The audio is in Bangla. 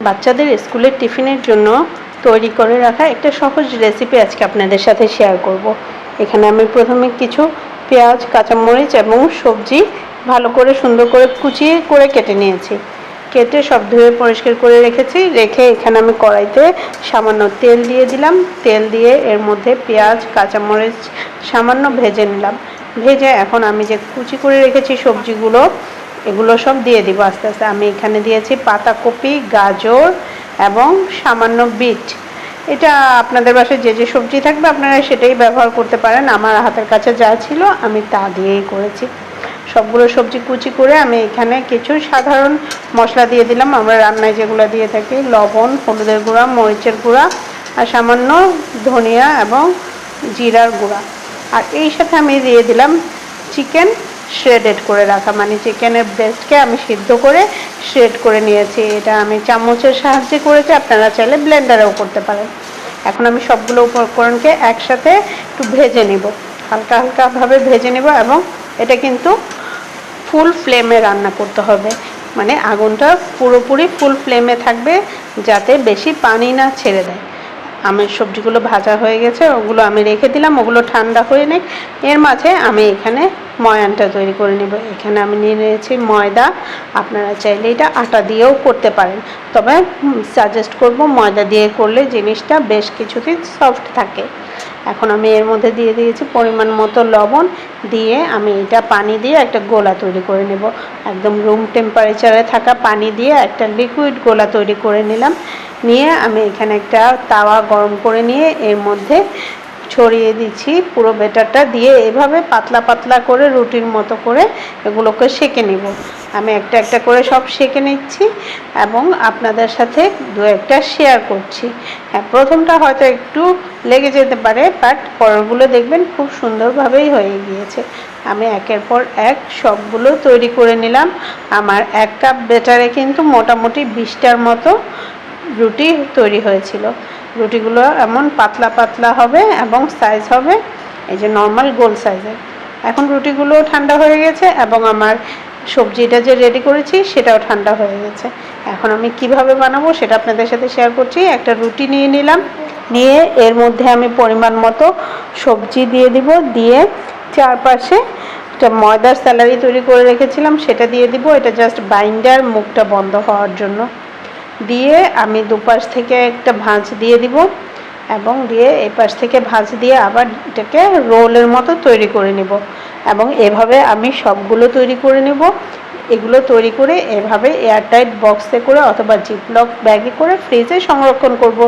বাচ্চাদের স্কুলের টিফিনের জন্য তৈরি করে রাখা একটা সহজ রেসিপি আজকে আপনাদের সাথে শেয়ার করব। এখানে আমি প্রথমে কিছু পেঁয়াজ, কাঁচামরিচ এবং সবজি ভালো করে সুন্দর করে কুচিয়ে করে কেটে নিয়েছি। কেটে সব ধুয়ে পরিষ্কার করে রেখেছি। রেখে এখানে আমি কড়াইতে সামান্য তেল দিয়ে দিলাম। তেল দিয়ে এর মধ্যে পেঁয়াজ, কাঁচামরিচ সামান্য ভেজে নিলাম। ভেজে এখন আমি যে কুচি করে রেখেছি সবজিগুলো এগুলো সব দিয়ে দিব আস্তে আস্তে। আমি এখানে দিয়েছি পাতাকপি, গাজর এবং সামান্য বিট। এটা আপনাদের বাসায় যে যে সবজি থাকবে আপনারা সেটাই ব্যবহার করতে পারেন। আমার হাতের কাছে যা ছিল আমি তা দিয়েই করেছি। সবগুলো সবজি কুচি করে আমি এখানে কিছু সাধারণ মশলা দিয়ে দিলাম। আমরা রান্নায় যেগুলো দিয়ে থাকি, লবণ, হলুদের গুঁড়া, মরিচের গুঁড়া আর সামান্য ধনিয়া এবং জিরার গুঁড়া। আর এই সাথে আমি দিয়ে দিলাম চিকেন শ্রেডেড করে রাখা মানে চিকেনের ব্রেস্টকে আমি সিদ্ধ করে শ্রেড করে নিয়েছি। এটা আমি চামচের সাহায্যে করেছি, আপনারা চাইলে ব্লেন্ডারেও করতে পারেন। এখন আমি সবগুলো উপকরণকে একসাথে একটু ভেজে নিব। হালকা হালকাভাবে ভেজে নেব এবং এটা কিন্তু ফুল ফ্লেমে রান্না করতে হবে। মানে আগুনটা পুরোপুরি ফুল ফ্লেমে থাকবে, যাতে বেশি পানি না ছেড়ে দেয়। আমার সবজিগুলো ভাজা হয়ে গেছে, ওগুলো আমি রেখে দিলাম, ওগুলো ঠান্ডা হয়ে নেই। এর মাঝে আমি এখানে ময়ানটা তৈরি করে নেব। এখানে আমি নিয়ে নিয়েছি ময়দা। আপনারা চাইলে এটা আটা দিয়েও করতে পারেন। তবে সাজেস্ট করব ময়দা দিয়ে করলে জিনিসটা বেশ কিছুদিন সফট থাকে। এখন আমি এর মধ্যে দিয়ে দিয়েছি পরিমাণ মতো লবণ দিয়ে আমি এটা পানি দিয়ে একটা গোলা তৈরি করে নেব। একদম রুম টেম্পারেচারে থাকা পানি দিয়ে একটা লিকুইড গোলা তৈরি করে নিলাম। নিয়ে আমি এখানে একটা তাওয়া গরম করে নিয়ে এর মধ্যে ছড়িয়ে দিচ্ছি, পুরো বেটারটা দিয়ে এভাবে পাতলা পাতলা করে রুটির মতো করে এগুলোকে সেঁকে নিব। আমি একটা একটা করে সব সেঁকে নিচ্ছি এবং আপনাদের সাথে দু একটা শেয়ার করছি। হ্যাঁ প্রথমটা হয়তো একটু লেগে যেতে পারে বাট পরেরগুলো দেখবেন খুব সুন্দরভাবেই হয়ে গিয়েছে। আমি একের পর এক সবগুলো তৈরি করে নিলাম। আমার এক কাপ বেটারে কিন্তু মোটামুটি বিশটার মতো রুটি তৈরি হয়েছিল। রুটিগুলো এমন পাতলা পাতলা হবে এবং সাইজ হবে, এই যে নর্মাল গোল সাইজের এখন রুটিগুলো ঠান্ডা হয়ে গেছে এবং আমার সবজিটা যে রেডি করেছি সেটাও ঠান্ডা হয়ে গেছে। এখন আমি কীভাবে বানাবো সেটা আপনাদের সাথে শেয়ার করছি। একটা রুটি নিয়ে নিলাম। নিয়ে এর মধ্যে আমি পরিমাণ মতো সবজি দিয়ে দিব। দিয়ে চারপাশে একটা ময়দার স্যালারি তৈরি করে রেখেছিলাম, সেটা দিয়ে দিব। এটা জাস্ট বাইন্ডার মুখটা বন্ধ হওয়ার জন্য। দিয়ে আমি দুপাশ থেকে একটা ভাঁজ দিয়ে দিব এবং দিয়ে এই পাশ থেকে ভাঁজ দিয়ে আবার এটাকে রোলের মতো তৈরি করে নিব এবং এভাবে আমি সবগুলো তৈরি করে নেব। এগুলো তৈরি করে এভাবে এয়ারটাইট বক্সে করে অথবা জিপলক ব্যাগে করে ফ্রিজে সংরক্ষণ করব।